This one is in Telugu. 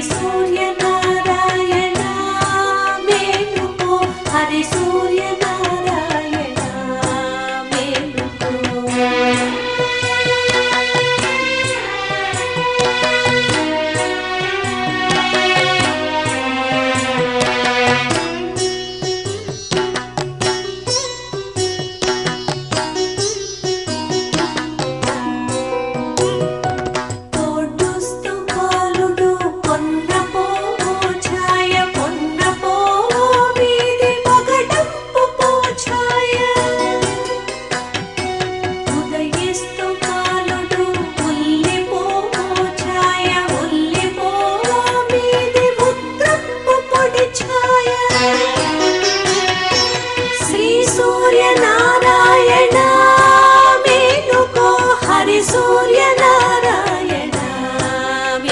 హరి సూర్య నారాయణ మేలుకో హరి